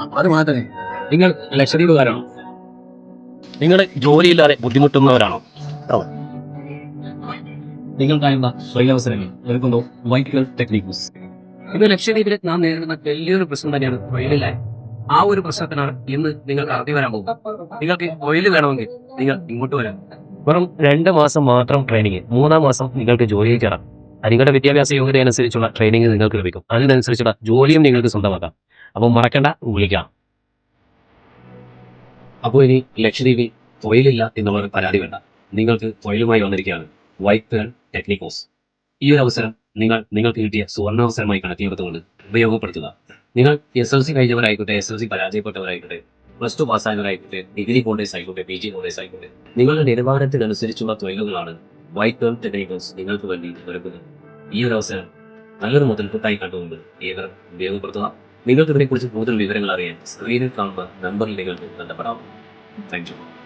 അത് മാത്രമേ. നിങ്ങൾ ലക്ഷദ്വീപുകാരാണോ നിങ്ങളുടെ ജോലിയില്ലാതെ ബുദ്ധിമുട്ടുന്നവരാണോ? നിങ്ങൾക്കായുള്ള തൊഴിലവസരങ്ങൾ ഒരുക്കുന്നു വൈറ്റ് ഗേൾ ടെക്നിക്സ് ഇത് ലക്ഷദ്വീപിൽ നാം നേരിടുന്ന വലിയൊരു പ്രശ്നം തന്നെയാണ് തൊഴിലില്ലായ്മ ആ ഒരു പ്രശ്നത്തിനാണ് ഇന്ന് നിങ്ങൾക്ക് അറിഞ്ഞു വരാൻ പോകുന്നത്. നിങ്ങൾക്ക് തൊഴിൽ വേണമെങ്കിൽ നിങ്ങൾ ഇങ്ങോട്ട് വരാം. വെറും രണ്ട് മാസം മാത്രം ട്രെയിനിങ് മൂന്നാം മാസം നിങ്ങൾക്ക് ജോലിയിൽ കയറാം. നിങ്ങളുടെ വിദ്യാഭ്യാസ യോഗ്യത അനുസരിച്ചുള്ള ട്രെയിനിങ് നിങ്ങൾക്ക് ലഭിക്കും. അതിനനുസരിച്ചുള്ള ജോലിയും നിങ്ങൾക്ക് സ്വന്തമാക്കാം. അപ്പം മറക്കണ്ട വിളിക്കാം അപ്പോൾ ഇനി ലക്ഷദ്വീപിൽ തൊഴിലില്ല എന്നുള്ളൊരു പരാതി വേണ്ട. നിങ്ങൾക്ക് തൊഴിലുമായി വന്നിരിക്കുകയാണ് വൈറ്റ് പേൾ ടെക്നിക്കോസ്. ഈ ഒരു അവസരം നിങ്ങൾ നിങ്ങൾക്ക് കിട്ടിയ സുവർണാവസരമായി കണക്കിലെടുത്തുകൊണ്ട് ഉപയോഗപ്പെടുത്തുക. നിങ്ങൾ എസ് എൽ സി കഴിഞ്ഞവരായിക്കോട്ടെ എസ് എൽ സി പരാജയപ്പെട്ടവരായിക്കോട്ടെ പ്ലസ് ടു പാസ്സായവരായിക്കോട്ടെ ഡിഗ്രി കോളേജ് ആയിക്കോട്ടെ പി ജി കോളേജ് ആയിക്കോട്ടെ നിങ്ങളുടെ നിലവാരത്തിനനുസരിച്ചുള്ള തൊഴിലുകളാണ് വൈറ്റ് പേൾ ടെക്നിക്കോസ് നിങ്ങൾക്ക് വേണ്ടി ഒരുക്കുന്നത്. ഈ ഒരു അവസരം നല്ലൊരു മുതൽക്കൂട്ടായി കണ്ടുകൊണ്ട് ഏവർ ഉപയോഗപ്പെടുത്തുക നിങ്ങൾക്ക് ഇതിനെക്കുറിച്ച് കൂടുതൽ വിവരങ്ങൾ അറിയാൻ സ്ക്രീനിൽ കാണുന്ന നമ്പറിൽ നിങ്ങൾക്ക് ബന്ധപ്പെടാം. Thank you